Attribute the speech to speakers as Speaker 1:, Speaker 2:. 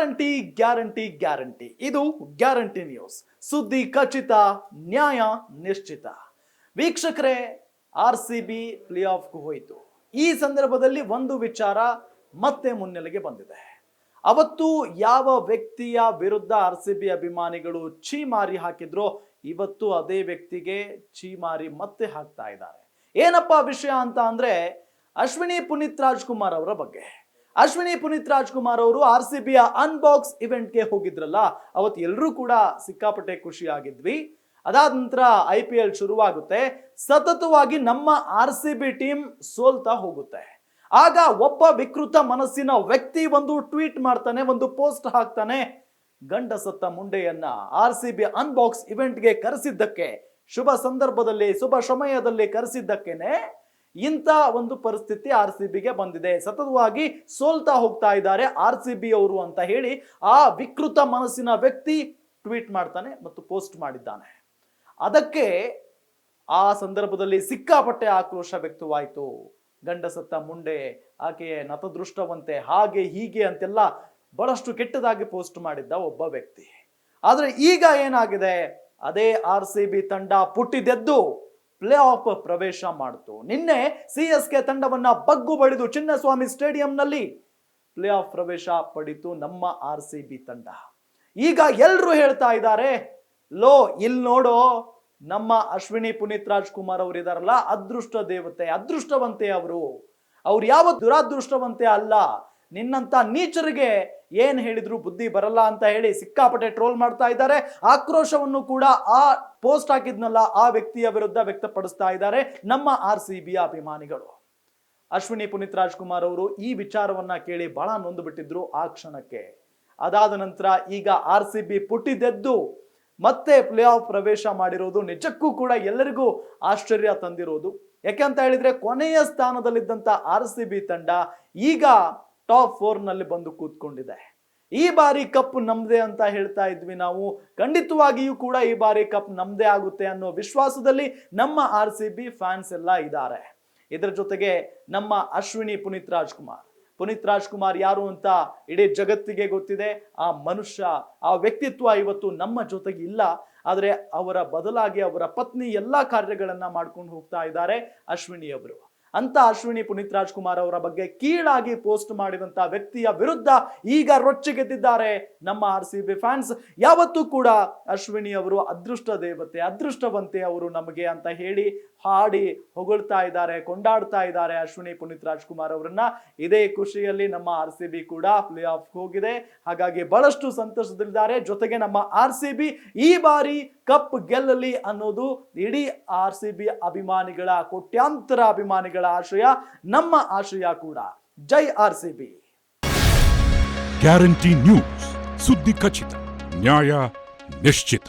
Speaker 1: Guarantee guarantee guarantee. ಇದು guarantee news. ಸುದ್ದಿ ಖಚಿತ, ನ್ಯಾಯ ನಿಶ್ಚಿತ. ವೀಕ್ಷಕರೇ, ಆರ್ ಸಿ ಬಿ ಪ್ಲೇ ಆಫ್ಗೂ ಹೋಯಿತು. ಈ ಸಂದರ್ಭದಲ್ಲಿ ಒಂದು ವಿಚಾರ ಮತ್ತೆ ಮುನ್ನೆಲೆಗೆ ಬಂದಿದೆ. ಅವತ್ತು ಯಾವ ವ್ಯಕ್ತಿಯ ವಿರುದ್ಧ ಆರ್ ಸಿ ಬಿ ಅಭಿಮಾನಿಗಳು ಛೀಮಾರಿ ಹಾಕಿದ್ರೋ, ಇವತ್ತು ಅದೇ ವ್ಯಕ್ತಿಗೆ ಛೀಮಾರಿ ಮತ್ತೆ ಹಾಕ್ತಾ ಇದ್ದಾರೆ. ಏನಪ್ಪಾ ವಿಷಯ ಅಂತ ಅಂದ್ರೆ, ಅಶ್ವಿನಿ ಪುನೀತ್ ರಾಜ್ಕುಮಾರ್ ಅವರ ಬಗ್ಗೆ. ಅಶ್ವಿನಿ ಪುನೀತ್ ರಾಜ್ಕುಮಾರ್ ಅವರು ಆರ್ ಸಿ ಬಿಯ ಅನ್ಬಾಕ್ಸ್ ಇವೆಂಟ್ಗೆ ಹೋಗಿದ್ರಲ್ಲ, ಅವತ್ತು ಎಲ್ಲರೂ ಕೂಡ ಸಿಕ್ಕಾಪಟ್ಟೆ ಖುಷಿಯಾಗಿದ್ವಿ. ಅದಾದ ನಂತರ ಐ ಪಿ ಎಲ್ ಶುರುವಾಗುತ್ತೆ. ಸತತವಾಗಿ ನಮ್ಮ ಆರ್ ಸಿ ಬಿ ಟೀಮ್ ಸೋಲ್ತಾ ಹೋಗುತ್ತೆ. ಆಗ ಒಬ್ಬ ವಿಕೃತ ಮನಸ್ಸಿನ ವ್ಯಕ್ತಿ ಒಂದು ಟ್ವೀಟ್ ಮಾಡ್ತಾನೆ, ಒಂದು ಪೋಸ್ಟ್ ಹಾಕ್ತಾನೆ ಗಂಡ ಸತ್ತ ಮುಂಡೆಯನ್ನ ಆರ್ ಸಿ ಬಿ ಅನ್ಬಾಕ್ಸ್ ಇವೆಂಟ್ಗೆ ಕರೆಸಿದ್ದಕ್ಕೆ, ಶುಭ ಸಂದರ್ಭದಲ್ಲಿ, ಶುಭ ಸಮಯದಲ್ಲಿ ಕರೆಸಿದ್ದಕ್ಕೇನೆ ಇಂಥ ಒಂದು ಪರಿಸ್ಥಿತಿ ಆರ್ ಸಿ ಬಿಗೆ ಬಂದಿದೆ. ಸತತವಾಗಿ ಸೋಲ್ತಾ ಹೋಗ್ತಾ ಇದ್ದಾರೆ ಆರ್ ಸಿ ಬಿ ಅವರು ಅಂತ ಹೇಳಿ ಆ ವಿಕೃತ ಮನಸ್ಸಿನ ವ್ಯಕ್ತಿ ಟ್ವೀಟ್ ಮಾಡ್ತಾನೆ ಮತ್ತು ಪೋಸ್ಟ್ ಮಾಡಿದ್ದಾನೆ. ಅದಕ್ಕೆ ಆ ಸಂದರ್ಭದಲ್ಲಿ ಸಿಕ್ಕಾಪಟ್ಟೆ ಆಕ್ರೋಶ ವ್ಯಕ್ತವಾಯಿತು. ಗಂಡ ಸತ್ತ ಮುಂಡೆ, ಆಕೆಯ ನತದೃಷ್ಟವಂತೆ, ಹಾಗೆ ಹೀಗೆ ಅಂತೆಲ್ಲ ಬಹಳಷ್ಟು ಕೆಟ್ಟದಾಗಿ ಪೋಸ್ಟ್ ಮಾಡಿದ್ದ ಒಬ್ಬ ವ್ಯಕ್ತಿ. ಆದರೆ ಈಗ ಏನಾಗಿದೆ? ಅದೇ ಆರ್ ಸಿ ಬಿ ತಂಡ ಪುಟ್ಟಿದೆದ್ದು ಪ್ಲೇ ಆಫ್ ಪ್ರವೇಶ ಮಾಡಿತು. ನಿನ್ನೆ ಸಿ ಎಸ್ ಕೆ ತಂಡವನ್ನ ಬಗ್ಗು ಬಡಿದು ಚಿನ್ನಸ್ವಾಮಿ ಸ್ಟೇಡಿಯಂನಲ್ಲಿ ಪ್ಲೇ ಆಫ್ ಪ್ರವೇಶ ಪಡಿತು ನಮ್ಮ ಆರ್ ಸಿ ಬಿ ತಂಡ. ಈಗ ಎಲ್ರು ಹೇಳ್ತಾ ಇದ್ದಾರೆ, ಲೋ ಇಲ್ಲಿ ನೋಡೋ, ನಮ್ಮ ಅಶ್ವಿನಿ ಪುನೀತ್ ರಾಜ್ಕುಮಾರ್ ಅವರು ಇದಾರಲ್ಲ, ಅದೃಷ್ಟ ದೇವತೆ, ಅದೃಷ್ಟವಂತೆ ಅವರು. ಅವ್ರು ಯಾವ ದುರಾದೃಷ್ಟವಂತೆ ಅಲ್ಲ ನಿನ್ನಂತ ನೀಚರಿಗೆ ಏನು ಹೇಳಿದ್ರು ಬುದ್ಧಿ ಬರಲ್ಲ ಅಂತ ಹೇಳಿ ಸಿಕ್ಕಾಪಟ್ಟೆ ಟ್ರೋಲ್ ಮಾಡ್ತಾ ಇದ್ದಾರೆ. ಆಕ್ರೋಶವನ್ನು ಕೂಡ ಆ ಪೋಸ್ಟ್ ಹಾಕಿದ್ನಲ್ಲ, ಆ ವ್ಯಕ್ತಿಯ ವಿರುದ್ಧ ವ್ಯಕ್ತಪಡಿಸ್ತಾ ಇದ್ದಾರೆ ನಮ್ಮ ಆರ್ ಸಿ ಬಿಯ ಅಭಿಮಾನಿಗಳು. ಅಶ್ವಿನಿ ಪುನೀತ್ ರಾಜ್ಕುಮಾರ್ ಅವರು ಈ ವಿಚಾರವನ್ನ ಕೇಳಿ ಬಹಳ ನೊಂದು ಬಿಟ್ಟಿದ್ರು ಆ ಕ್ಷಣಕ್ಕೆ. ಅದಾದ ನಂತರ ಈಗ ಆರ್ ಸಿ ಬಿ ಪುಟ್ಟಿದ್ದೆದ್ದು ಮತ್ತೆ ಪ್ಲೇ ಆಫ್ ಪ್ರವೇಶ ಮಾಡಿರೋದು ನಿಜಕ್ಕೂ ಕೂಡ ಎಲ್ಲರಿಗೂ ಆಶ್ಚರ್ಯ ತಂದಿರೋದು. ಯಾಕೆ ಅಂತ ಹೇಳಿದ್ರೆ ಕೊನೆಯ ಸ್ಥಾನದಲ್ಲಿದ್ದಂಥ ಆರ್ ಸಿ ಬಿ ತಂಡ ಈಗ ಟಾಪ್ ಫೋರ್ನಲ್ಲಿ ಬಂದು ಕೂತ್ಕೊಂಡಿದೆ. ಈ ಬಾರಿ ಕಪ್ ನಮ್ದೇ ಅಂತ ಹೇಳ್ತಾ ಇದ್ವಿ ನಾವು. ಖಂಡಿತವಾಗಿಯೂ ಕೂಡ ಈ ಬಾರಿ ಕಪ್ ನಮ್ದೇ ಆಗುತ್ತೆ ಅನ್ನೋ ವಿಶ್ವಾಸದಲ್ಲಿ ನಮ್ಮ ಆರ್ ಸಿ ಬಿ ಫ್ಯಾನ್ಸ್ ಎಲ್ಲ ಇದ್ದಾರೆ. ಇದರ ಜೊತೆಗೆ ನಮ್ಮ ಅಶ್ವಿನಿ ಪುನೀತ್ ರಾಜ್ಕುಮಾರ್. ಪುನೀತ್ ರಾಜ್ಕುಮಾರ್ ಯಾರು ಅಂತ ಇಡೀ ಜಗತ್ತಿಗೆ ಗೊತ್ತಿದೆ. ಆ ಮನುಷ್ಯ, ಆ ವ್ಯಕ್ತಿತ್ವ ಇವತ್ತು ನಮ್ಮ ಜೊತೆಗೆ ಇಲ್ಲ. ಆದರೆ ಅವರ ಬದಲಾಗಿ ಅವರ ಪತ್ನಿ ಎಲ್ಲಾ ಕಾರ್ಯಗಳನ್ನು ಮಾಡ್ಕೊಂಡು ಹೋಗ್ತಾ ಇದ್ದಾರೆ ಅಶ್ವಿನಿ ಅವರು ಅಂತ ಅಶ್ವಿನಿ ಪುನೀತ್ ರಾಜ್ಕುಮಾರ್ ಅವರ ಬಗ್ಗೆ ಕೀಳಾಗಿ ಪೋಸ್ಟ್ ಮಾಡಿದಂತ ವ್ಯಕ್ತಿಯ ವಿರುದ್ಧ ಈಗ ರೊಚ್ಚಿಗೆದ್ದಿದ್ದಾರೆ ನಮ್ಮ ಆರ್ ಸಿ ಬಿ ಫ್ಯಾನ್ಸ್. ಯಾವತ್ತೂ ಕೂಡ ಅಶ್ವಿನಿ ಅವರು ಅದೃಷ್ಟ ದೇವತೆ, ಅದೃಷ್ಟವಂತೆ ಅವರು ನಮಗೆ ಅಂತ ಹೇಳಿ ಹಾಡಿ ಹೊಗಳ್ತಾ ಇದ್ದಾರೆ, ಕೊಂಡಾಡ್ತಾ ಇದ್ದಾರೆ ಅಶ್ವಿನಿ ಪುನೀತ್ ರಾಜ್ಕುಮಾರ್ ಅವರನ್ನ. ಇದೇ ಖುಷಿಯಲ್ಲಿ ನಮ್ಮ ಆರ್ ಸಿ ಬಿ ಕೂಡ ಪ್ಲೇ ಆಫ್ ಹೋಗಿದೆ. ಹಾಗಾಗಿ ಬಹಳಷ್ಟು ಸಂತೋಷದಲ್ಲಿದ್ದಾರೆ. ಜೊತೆಗೆ ನಮ್ಮ ಆರ್ ಸಿ ಬಿ ಈ ಬಾರಿ ಕಪ್ ಗೆಲ್ಲಲಿ ಅನ್ನೋದು ಇಡೀ ಆರ್ ಸಿ ಬಿ ಅಭಿಮಾನಿಗಳ, ಕೋಟ್ಯಾಂತರ ಅಭಿಮಾನಿಗಳ ಆಶಯ, ನಮ್ಮ ಆಶಯ ಕೂಡ. ಜೈ R C B.
Speaker 2: Guarantee news. ಸುದ್ದಿ ಖಚಿತ, ನ್ಯಾಯ ನಿಶ್ಚಿತ.